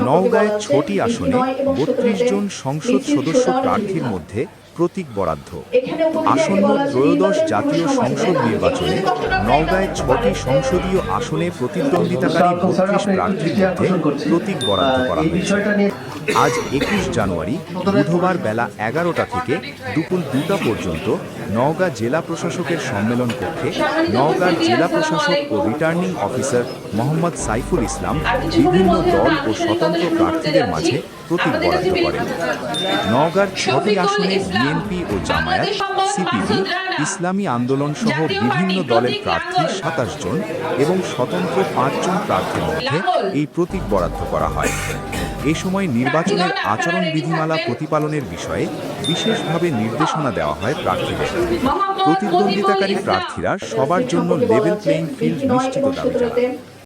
নওগাঁয় ছটি আসনে বত্রিশ জন সংসদ সদস্য প্রার্থীর মধ্যে প্রতীক বরাদ্দ। আসন্ন ত্রয়োদশ জাতীয় সংসদ নির্বাচনে নওগাঁয় ছটি সংসদীয় আসনে প্রতিদ্বন্দ্বিতাকারী বত্রিশ প্রার্থীর মধ্যে প্রতীক বরাদ্দ করা হয়েছে। আজ একুশ জানুয়ারি বুধবার বেলা এগারোটা থেকে দুপুর দুটা পর্যন্ত নওগাঁ জেলা প্রশাসকের সম্মেলন কক্ষে নওগাঁর জেলা প্রশাসক ও রিটার্নিং অফিসার মোহাম্মদ সাইফুল ইসলাম বিভিন্ন দল ও স্বতন্ত্র প্রার্থীদের মাঝে প্রতীক বরাদ্দ করেন। নওগাঁর ছটি আসনে বিএনপি ও জামায়াত সিপিবি ইসলামী আন্দোলন সহ বিভিন্ন দলের প্রার্থী সাতাশ জন এবং স্বতন্ত্র পাঁচজন প্রার্থীর মধ্যে এই প্রতীক বরাদ্দ করা হয়। এ সময় নির্বাচনের আচরণ বিধিমালা প্রতিপালনের বিষয়ে বিশেষভাবে নির্দেশনা দেওয়া হয় প্রার্থীদের। প্রতিদ্বন্দ্বিতাকারী প্রার্থীরা সবার জন্য লেভেল প্লেইং ফিল্ড নিশ্চিত দাবি জানান